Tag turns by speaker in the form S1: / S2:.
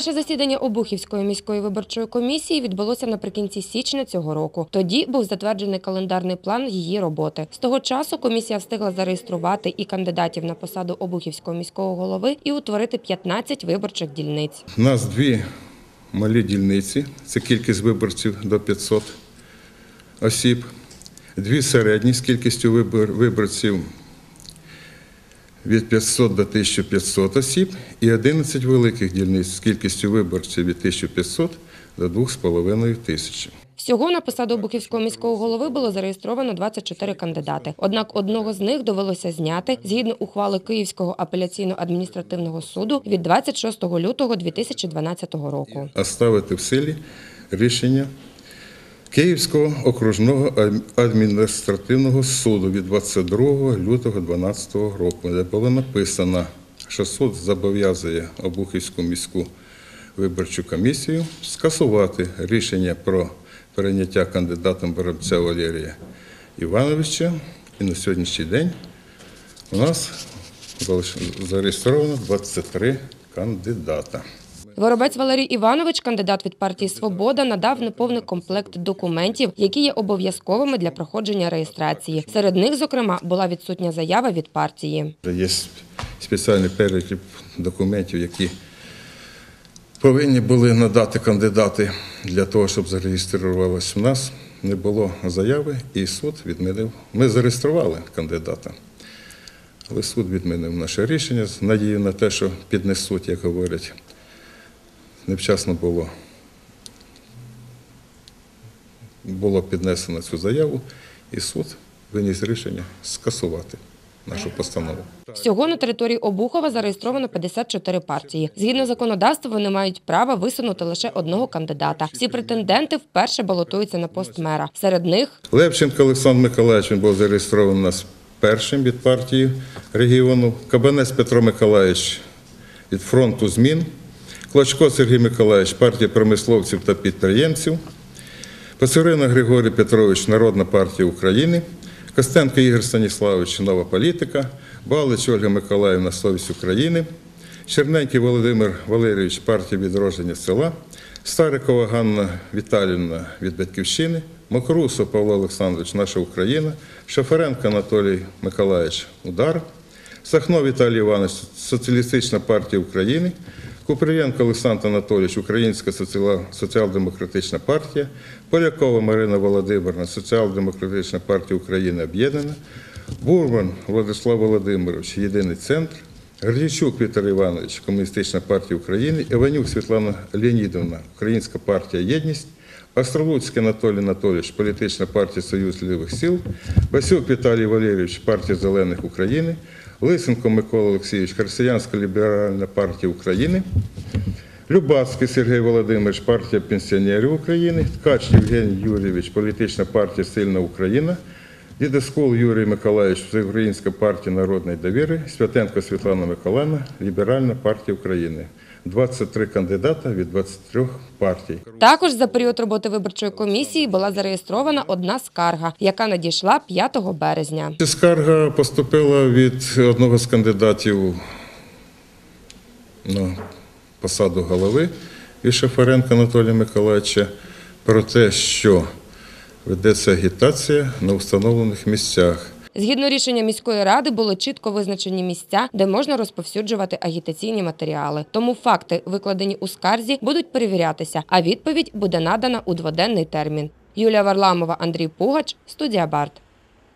S1: Перше засідання Обухівської міської виборчої комісії відбулося наприкінці січня цього року. Тоді був затверджений календарний план її роботи. З того часу комісія встигла зареєструвати і кандидатів на посаду Обухівського міського голови і утворити 15 виборчих дільниць.
S2: У нас дві малі дільниці, це кількість виборців до 500 осіб, дві середні з кількістю вибор- виборців від 500 до 1500 осіб і 11 великих дільниць з кількістю виборців від 1500 до 2,5 тисячі.
S1: Всього на посаду Обухівського міського голови було зареєстровано 24 кандидати. Однак одного з них довелося зняти згідно ухвали Київського апеляційно-адміністративного суду від 26 лютого 2012 року.
S2: оставити в силі рішення Київського окружного адміністративного суду від 22 лютого 2012 року, де було написано, що суд зобов'язує Обухівську міську виборчу комісію скасувати рішення про прийняття кандидатом Боробця Валерія Івановича. І на сьогоднішній день у нас зареєстровано 23 кандидата.
S1: Воробець Валерій Іванович, кандидат від партії Свобода, надав неповний комплект документів, які є обов'язковими для проходження реєстрації. Серед них, зокрема, була відсутня заява від партії.
S2: Є спеціальний перелік документів, які повинні були надати кандидати для того, щоб зареєструвалися. У нас не було заяви, і суд відмінив. Ми зареєстрували кандидата, але суд відмінив наше рішення з надією на те, що піднесуть, як говорять. Невчасно було, було піднесено цю заяву, і суд виніс рішення скасувати нашу постанову.
S1: Всього на території Обухова зареєстровано 54 партії. Згідно законодавства, вони мають право висунути лише одного кандидата. Всі претенденти вперше балотуються на пост мера. Серед них
S2: Левченко Олександр Миколаївич він був зареєстрований у нас першим від партії регіону. Кабанець Петро Миколаївич від фронту змін. Клочко Сергій Миколаївич, партія промисловців та підприємців. Пацурина Григорій Петрович, Народна партія України. Костенко Ігор Станіславович, Нова політика. Балич Ольга Миколаївна, Совість України. Черненький Володимир Валерійович, партія відродження села. Старикова Ганна Віталівна від Батьківщини. Мокрусов Павло Олександрович, Наша Україна. Шоференко Анатолій Миколаївич, Удар. Сахно Віталій Іванович, Соціалістична партія України. Купрієнко Олександр Анатолійович, Українська соціал- соціал-демократична партія. Полякова Марина Володимирівна, Соціал-демократична партія України об'єднана. Бурман Владислав Володимирович, Єдиний центр. Гордійчук Віктор Іванович, Комуністична партія України. Іванюк Світлана Леонідовна, Українська партія Єдність. Остролуцький Анатолій Анатолійович, політична партія Союз Лівих сил, Басюк Віталій Валерійович, партія Зелених України, Лисенко Микола Олексійович, Християнська ліберальна партія України, Любацький Сергій Володимирович, партія пенсіонерів України, Ткач Євгеній Юрійович, політична партія Сильна Україна, Дідоскул Юрій Миколаївич, Всеукраїнська партія народної довіри, Святенко Світлана Миколаївна, Ліберальна партія України. 23 кандидата від 23 партій.
S1: також за період роботи виборчої комісії була зареєстрована одна скарга, яка надійшла 5 березня.
S2: Скарга поступила від одного з кандидатів на посаду голови від Шафаренка Анатолія Миколаївича про те, що ведеться агітація на встановлених місцях.
S1: Згідно рішення міської ради було чітко визначені місця, де можна розповсюджувати агітаційні матеріали. Тому факти, викладені у скарзі, будуть перевірятися, а відповідь буде надана у дводенний термін. Юлія Варламова, Андрій Пугач, студія Барт.